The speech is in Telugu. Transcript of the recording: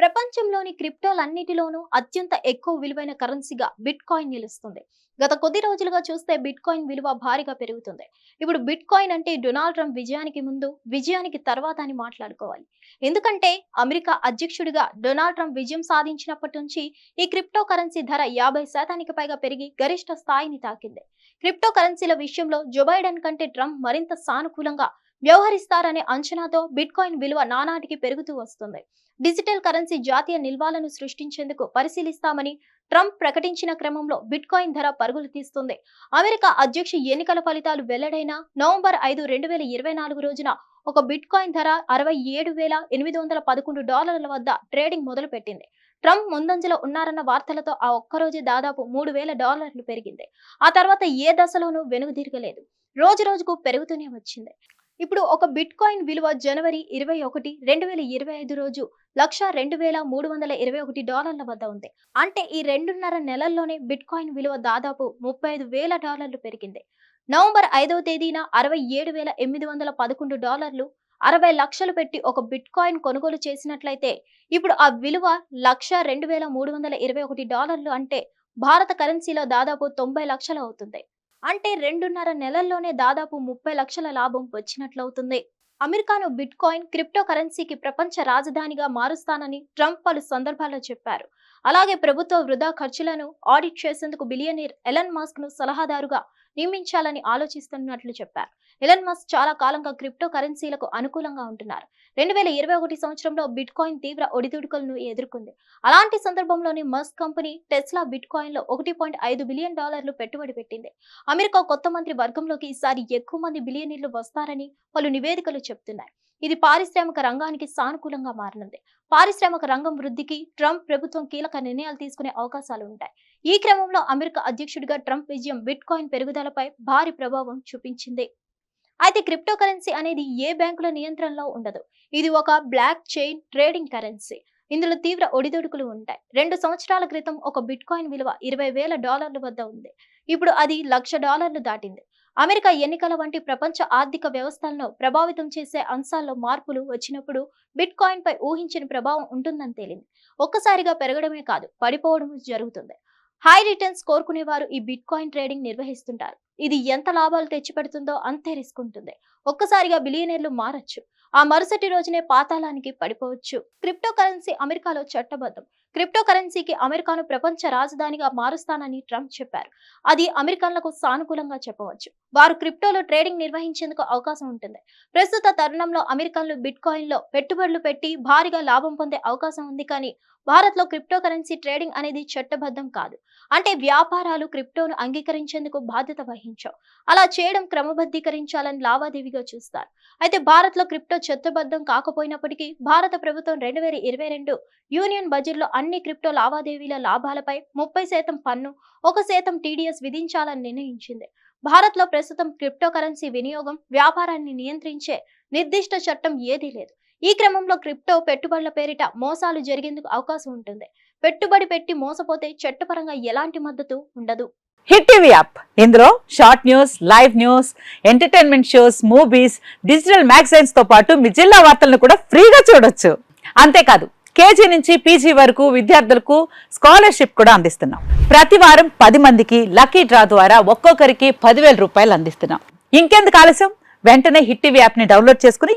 ప్రపంచంలోని క్రిప్టోలన్నిటిలోనూ అత్యంత ఎక్కువ విలువైన కరెన్సీగా బిట్ కాయిన్ నిలుస్తుంది. గత కొద్ది రోజులుగా చూస్తే బిట్ కాయిన్ విలువ భారీగా పెరుగుతుంది. ఇప్పుడు బిట్ కాయిన్ అంటే డొనాల్డ్ ట్రంప్ విజయానికి ముందు విజయానికి తర్వాత అని మాట్లాడుకోవాలి. ఎందుకంటే అమెరికా అధ్యక్షుడిగా డొనాల్డ్ ట్రంప్ విజయం సాధించినప్పటి నుంచి ఈ క్రిప్టో కరెన్సీ ధర యాభై శాతానికి పైగా పెరిగి గరిష్ట స్థాయిని తాకింది. క్రిప్టో కరెన్సీల విషయంలో జో బైడెన్ కంటే ట్రంప్ మరింత సానుకూలంగా వ్యవహరిస్తారనే అంచనాతో బిట్ కాయిన్ విలువ నానాటికి పెరుగుతూ వస్తుంది. డిజిటల్ కరెన్సీ జాతీయ నిల్వలను సృష్టించేందుకు పరిశీలిస్తామని ట్రంప్ ప్రకటించిన క్రమంలో బిట్ కాయిన్ ధర పరుగులు తీస్తుంది. అమెరికా అధ్యక్ష ఎన్నికల ఫలితాలు వెల్లడైన నవంబర్ ఐదు రెండు వేల ఇరవై నాలుగు రోజున ఒక బిట్ కాయిన్ ధర అరవై ఏడు వేల ఎనిమిది వందల పదకొండు డాలర్ల వద్ద ట్రేడింగ్ మొదలుపెట్టింది. ట్రంప్ ముందంజలో ఉన్నారన్న వార్తలతో ఆ ఒక్కరోజే దాదాపు మూడు వేల డాలర్లు పెరిగింది. ఆ తర్వాత ఏ దశలోనూ వెనుదిరగలేదు రోజు రోజుకు పెరుగుతూనే వచ్చింది. ఇప్పుడు ఒక బిట్ కాయిన్ విలువ జనవరి ఇరవై ఒకటి రెండు వేల ఇరవై ఐదు రోజు లక్ష రెండు వేల మూడు వందల ఇరవై ఒకటి డాలర్ల వద్ద ఉంది. అంటే ఈ రెండున్నర నెలల్లోనే బిట్ కాయిన్ విలువ దాదాపు ముప్పై ఐదు వేల డాలర్లు పెరిగింది. నవంబర్ ఐదవ తేదీన అరవై ఏడు వేల ఎనిమిది వందల పదకొండు డాలర్లు అరవై లక్షలు పెట్టి ఒక బిట్ కాయిన్ కొనుగోలు చేసినట్లయితే ఇప్పుడు ఆ విలువ లక్ష రెండు వేల మూడు వందల ఇరవై ఒకటి డాలర్లు అంటే భారత కరెన్సీలో దాదాపు తొంభై లక్షలు అవుతుంది. అంటే రెండున్నర నెలల్లోనే దాదాపు ముప్పై లక్షల లాభం వచ్చినట్లవుతుంది. అమెరికాను బిట్ కాయిన్ క్రిప్టో కరెన్సీకి ప్రపంచ రాజధానిగా మారుస్తానని ట్రంప్ పలు సందర్భాల్లో చెప్పారు. అలాగే ప్రభుత్వ వృధా ఖర్చులను ఆడిట్ చేసేందుకు బిలియనీర్ ఎలన్ మాస్క్ను సలహాదారుగా నియమించాలని ఆలోచిస్తున్నట్లు చెప్పారు. ఎలన్ మస్క్ చాలా కాలంగా క్రిప్టో కరెన్సీలకు అనుకూలంగా ఉంటున్నారు. రెండు వేల ఇరవై ఒకటి సంవత్సరంలో బిట్ కాయిన్ తీవ్ర ఒడిదుడుకులను ఎదుర్కొంది. అలాంటి సందర్భంలోనే మస్క్ కంపెనీ టెస్లా బిట్ కాయిన్లో ఒకటి పాయింట్ ఐదు బిలియన్ డాలర్లు పెట్టుబడి పెట్టింది. అమెరికా కొత్త మంత్రి వర్గంలోకి ఈసారి ఎక్కువ మంది బిలియనీర్లు వస్తారని పలు నివేదికలు చెప్తున్నాయి. ఇది పారిశ్రామిక రంగానికి సానుకూలంగా మారనుంది. పారిశ్రామిక రంగం వృద్ధికి ట్రంప్ ప్రభుత్వం కీలక నిర్ణయాలు తీసుకునే అవకాశాలు ఉంటాయి. ఈ క్రమంలో అమెరికా అధ్యక్షుడిగా ట్రంప్ విజయం బిట్ కాయిన్ పెరుగుదలపై భారీ ప్రభావం చూపించింది. అయితే క్రిప్టో కరెన్సీ అనేది ఏ బ్యాంకుల నియంత్రణలో ఉండదు. ఇది ఒక బ్లాక్ చైన్ ట్రేడింగ్ కరెన్సీ. ఇందులో తీవ్ర ఒడిదుడుకులు ఉంటాయి. రెండు సంవత్సరాల క్రితం ఒక బిట్ కాయిన్ విలువ ఇరవై వేల డాలర్ల వద్ద ఉంది. ఇప్పుడు అది లక్ష డాలర్లు దాటింది. అమెరికా ఎన్నికల వంటి ప్రపంచ ఆర్థిక వ్యవస్థలను ప్రభావితం చేసే అంశాల్లో మార్పులు వచ్చినప్పుడు బిట్ కాయిన్ పై ఊహించిన ప్రభావం ఉంటుందని తేలింది. ఒక్కసారిగా పెరగడమే కాదు పడిపోవడం జరుగుతుంది. హై రిటర్న్స్ కోరుకునే వారు ఈ బిట్ కాయిన్ ట్రేడింగ్ నిర్వహిస్తుంటారు. ఇది ఎంత లాభాలు తెచ్చిపెడుతుందో అంతే రిస్క్ ఉంటుంది. ఒక్కసారిగా బిలియనీర్లు మారచ్చు. ఆ మరుసటి రోజునే పాతాళానికి పడిపోవచ్చు. క్రిప్టో కరెన్సీ అమెరికాలో చట్టబద్ధం. క్రిప్టో కరెన్సీకి అమెరికాను ప్రపంచ రాజధానిగా మారుస్తానని ట్రంప్ చెప్పారు. అది అమెరికన్లకు సానుకూలంగా చెప్పవచ్చు. వారు క్రిప్టోలో ట్రేడింగ్ నిర్వహించేందుకు అవకాశం ఉంటుంది. ప్రస్తుత తరుణంలో అమెరికన్లు బిట్ కాయిన్లో పెట్టుబడులు పెట్టి భారీగా లాభం పొందే అవకాశం ఉంది కానీ భారత్లో క్రిప్టో కరెన్సీ ట్రేడింగ్ అనేది చట్టబద్ధం కాదు. అంటే వ్యాపారాలు క్రిప్టోను అంగీకరించేందుకు బాధ్యత వహించవు. అలా చేయడం క్రమబద్ధీకరించాలని లావాదేవీగా చూస్తారు. అయితే భారత్లో క్రిప్టో చట్టబద్ధం కాకపోయినప్పటికీ భారత ప్రభుత్వం రెండు వేల ఇరవై రెండు యూనియన్ బడ్జెట్లో అన్ని క్రిప్టో లావాదేవీల లాభాలపై ముప్పై శాతం పన్ను ఒక శాతం టీడీఎస్ విధించాలని నిర్ణయించింది. భారత్లో ప్రస్తుతం క్రిప్టో కరెన్సీ వినియోగం వ్యాపారాన్ని నియంత్రించే నిర్దిష్ట చట్టం ఏదీ లేదు. ఈ క్రమంలో క్రిప్టో పెట్టుబడుల పేరిట మోసాలు జరిగేందుకు అవకాశం ఉంటుంది. పెట్టుబడి పెట్టి మోసపోతే చట్టపరంగా ఎలాంటి మద్దతు ఉండదు? Hit TV app. ఇందులో short news live news entertainment shows movies digital మ్యాగజైన్స్తో పాటు మీ జిల్లా వార్తలను కూడా ఫ్రీగా చూడొచ్చు. అంతేకాదు కేజీ నుంచి పీజీ వరకు విద్యార్థులకు స్కాలర్షిప్ కూడా అందిస్తున్నాం. ప్రతి వారం పది మందికి లక్కీ డ్రా ద్వారా ఒక్కొక్కరికి పదివేల రూపాయలు అందిస్తున్నాం. ఇంకెందుకు ఆలస్యం? వెంటనే హిట్ టీవీ యాప్ని డౌన్లోడ్ చేసుకుని